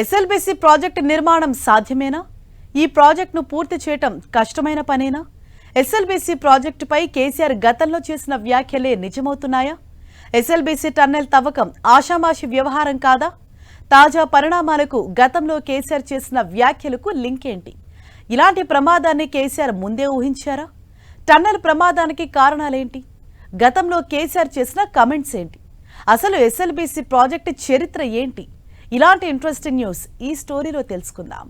SLBC project నిర్మాణం సాధ్యమేనా? ఈ ప్రాజెక్టును పూర్తి చేయటం కష్టమైన పనేనా? ఎస్ఎల్బిసి ప్రాజెక్టుపై కేసీఆర్ గతంలో చేసిన వ్యాఖ్యలే నిజమవుతున్నాయా? ఎస్ఎల్బిసి టన్నెల్ తవ్వకం ఆషామాషి వ్యవహారం కాదా? తాజా పరిణామాలకు గతంలో కేసీఆర్ చేసిన వ్యాఖ్యలకు లింక్ ఏంటి ఇలాంటి ప్రమాదాన్ని కేసీఆర్ ముందే ఊహించారా? టన్నెల్ ప్రమాదానికి కారణాలేంటి? గతంలో కేసీఆర్ చేసిన కమెంట్స్ ఏంటి? అసలు ఎస్ఎల్బిసి ప్రాజెక్టు చరిత్ర ఏంటి? ఇలాంటి ఇంట్రెస్టింగ్ న్యూస్ ఈ స్టోరీలో తెలుసుకుందాం.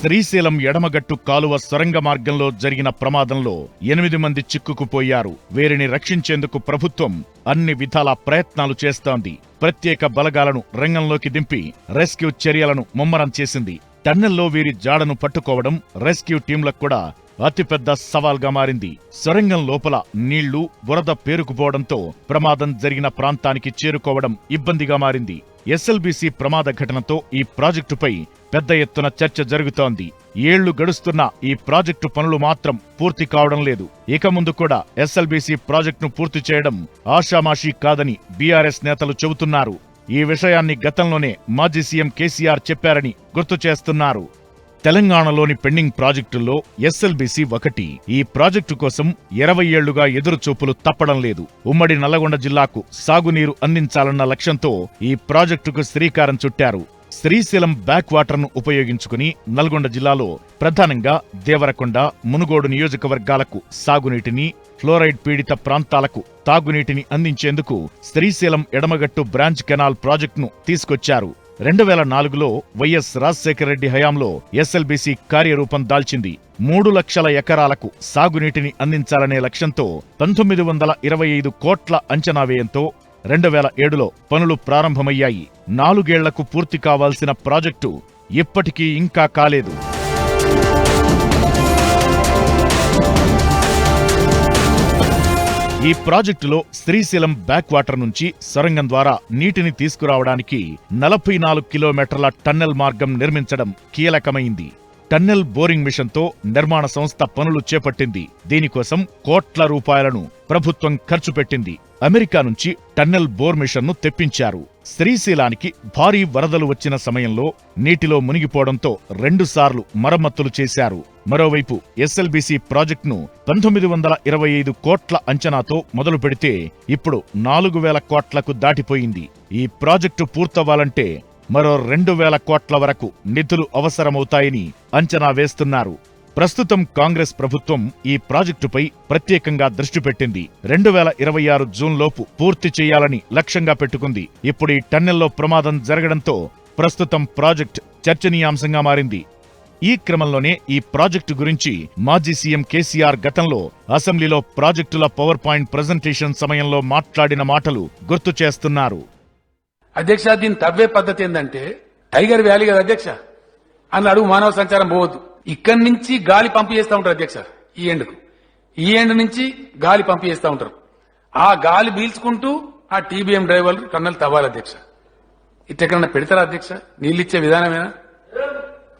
శ్రీశైలం ఎడమగట్టు కాలువ సొరంగ మార్గంలో జరిగిన ప్రమాదంలో ఎనిమిది మంది చిక్కుకుపోయారు. వీరిని రక్షించేందుకు ప్రభుత్వం అన్ని విధాల ప్రయత్నాలు చేస్తోంది. ప్రత్యేక బలగాలను రంగంలోకి దింపి రెస్క్యూ చర్యలను ముమ్మరం చేసింది. టన్నెల్లో వీరి జాడను పట్టుకోవడం రెస్క్యూ టీంలకు కూడా అతిపెద్ద సవాల్గా మారింది. సొరంగం లోపల నీళ్ళు బురద పేరుకుపోవడంతో ప్రమాదం జరిగిన ప్రాంతానికి చేరుకోవడం ఇబ్బందిగా మారింది. ఎస్ఎల్బీసీ ప్రమాద ఘటనతో ఈ ప్రాజెక్టుపై పెద్ద ఎత్తున చర్చ జరుగుతోంది. ఏళ్ళు గడుస్తున్న ఈ ప్రాజెక్టు పనులు మాత్రం పూర్తి కావడం లేదు. ఇక ముందు కూడా ఎస్ఎల్బీసీ ప్రాజెక్టును పూర్తి చేయడం ఆషామాషీ కాదని బీఆర్ఎస్ నేతలు చెబుతున్నారు. ఈ విషయాన్ని గతంలోనే మాజీ సీఎం కేసీఆర్ చెప్పారని గుర్తు చేస్తున్నారు. తెలంగాణలోని పెండింగ్ ప్రాజెక్టుల్లో ఎస్ఎల్బీసీ ఒకటి. ఈ ప్రాజెక్టు కోసం ఇరవై ఏళ్ళుగా ఎదురుచూపులు తప్పడం లేదు. ఉమ్మడి నల్లగొండ జిల్లాకు సాగునీరు అందించాలన్న లక్ష్యంతో ఈ ప్రాజెక్టుకు శ్రీకారం చుట్టారు. శ్రీశైలం బ్యాక్ వాటర్ను ఉపయోగించుకుని నల్గొండ జిల్లాలో ప్రధానంగా దేవరకొండ మునుగోడు నియోజకవర్గాలకు సాగునీటిని ఫ్లోరైడ్ పీడిత ప్రాంతాలకు తాగునీటిని అందించేందుకు శ్రీశైలం ఎడమగట్టు బ్రాంచ్ కెనాల్ ప్రాజెక్టును తీసుకొచ్చారు. రెండు వేల నాలుగులో వైఎస్ రాజశేఖర రెడ్డి హయాంలో ఎస్ఎల్బీసీ కార్యరూపం దాల్చింది. మూడు లక్షల ఎకరాలకు సాగునీటిని అందించాలనే లక్ష్యంతో పంతొమ్మిది వందల ఇరవై ఐదు కోట్ల అంచనా వ్యయంతో రెండు వేల ఏడులో పనులు ప్రారంభమయ్యాయి. నాలుగేళ్ళకు పూర్తి కావాల్సిన ప్రాజెక్టు ఇప్పటికీ ఇంకా కాలేదు. ఈ ప్రాజెక్టులో శ్రీశైలం బ్యాక్ వాటర్ నుంచి సొరంగం ద్వారా నీటిని తీసుకురావడానికి నలభై నాలుగు కిలోమీటర్ల టన్నెల్ మార్గం నిర్మించడం కీలకమైంది. టన్నెల్ బోరింగ్ మిషన్తో నిర్మాణ సంస్థ పనులు చేపట్టింది. దీనికోసం కోట్ల రూపాయలను ప్రభుత్వం ఖర్చు పెట్టింది. అమెరికా నుంచి టన్నెల్ బోర్ మిషన్ను తెప్పించారు. శ్రీశైలానికి భారీ వరదలు వచ్చిన సమయంలో నీటిలో మునిగిపోవడంతో రెండుసార్లు మరమ్మతులు చేశారు. మరోవైపు ఎస్ఎల్బీసీ ప్రాజెక్టును పంతొమ్మిది వందల ఇరవై ఐదు కోట్ల అంచనాతో మొదలు పెడితే ఇప్పుడు నాలుగు వేల కోట్లకు దాటిపోయింది. ఈ ప్రాజెక్టు పూర్తవ్వాలంటే మరో రెండు వేల కోట్ల వరకు నిధులు అవసరమవుతాయని అంచనా వేస్తున్నారు. ప్రస్తుతం కాంగ్రెస్ ప్రభుత్వం ఈ ప్రాజెక్టుపై ప్రత్యేకంగా దృష్టి పెట్టింది. రెండు వేల ఇరవై ఆరు జూన్ లోపు పూర్తి చేయాలని లక్ష్యంగా పెట్టుకుంది. ఇప్పుడు ఈ టన్నెల్లో ప్రమాదం జరగడంతో ప్రస్తుతం ప్రాజెక్ట్ చర్చనీయాంశంగా మారింది. ఈ క్రమంలోనే ఈ ప్రాజెక్టు గురించి మాజీ సీఎం కేసీఆర్ గతంలో అసెంబ్లీలో ప్రాజెక్టుల పవర్ పాయింట్ ప్రజెంటేషన్ సమయంలో మాట్లాడిన మాటలు గుర్తు చేస్తున్నారు. అధ్యక్ష దీని తవ్వే పద్ధతి ఏంటంటే టైగర్ వ్యాలీ కదా అధ్యక్ష? అని అడుగు మానవ సంచారం పోవద్దు. ఇక్కడి నుంచి గాలి పంపు చేస్తూ ఉంటారు అధ్యక్ష ఈ ఎండ్కు. ఈ ఎండ్ నుంచి గాలి పంపు చేస్తూ ఉంటారు. ఆ గాలి పీల్చుకుంటూ ఆ టీబీఎం డ్రైవర్లు కన్నులు తవ్వాలి అధ్యక్ష. ఇట్టెక్కడన్నా పెడతారా అధ్యక్ష? నీళ్ళు ఇచ్చే విధానమేనా?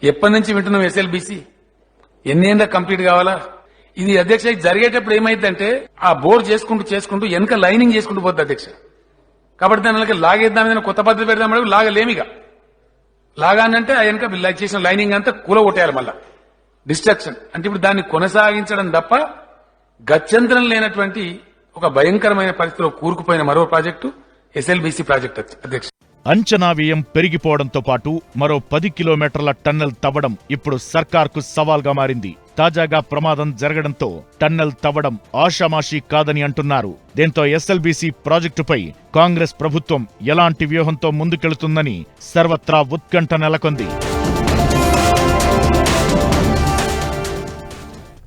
ఎప్పటి నుంచి వింటున్నాం ఎస్ఎల్బీసీ? ఎన్ని ఏందా కంప్లీట్ కావాలా? ఇది అధ్యక్ష జరిగేటప్పుడు ఏమైందంటే ఆ బోర్ చేసుకుంటూ చేసుకుంటూ వెనక లైనింగ్ చేసుకుంటూ పోద్ది అధ్యక్ష. కాబట్టి దాని లాగేద్దాం ఏదైనా కొత్త పద్ధతి పెడదాం అంటే లాగలేమిగా. లాగానంటే ఆయనక వెనక చేసిన లైనింగ్ అంతా కూల కొట్టేయాలి మళ్ళా. డిస్ట్రక్షన్. అంటే ఇప్పుడు దాన్ని కొనసాగించడం తప్ప గత్యంతరం లేనటువంటి ఒక భయంకరమైన పరిస్థితిలో కూరుకుపోయిన మరో ప్రాజెక్టు ఎస్ఎల్బీసీ ప్రాజెక్ట్ అధ్యక్ష అంచనా వ్యయం పెరిగిపోవడంతో పాటు మరో పది కిలోమీటర్ల టన్నెల్ తవ్వడం ఇప్పుడు సర్కార్కు సవాల్గా మారింది. తాజాగా ప్రమాదం జరగడంతో టన్నెల్ తవ్వడం ఆషామాషీ కాదని అంటున్నారు. దీంతో ఎస్ఎల్బీసీ ప్రాజెక్టుపై కాంగ్రెస్ ప్రభుత్వం ఎలాంటి వ్యూహంతో ముందుకెళుతుందని సర్వత్రా ఉత్కంఠ నెలకొంది.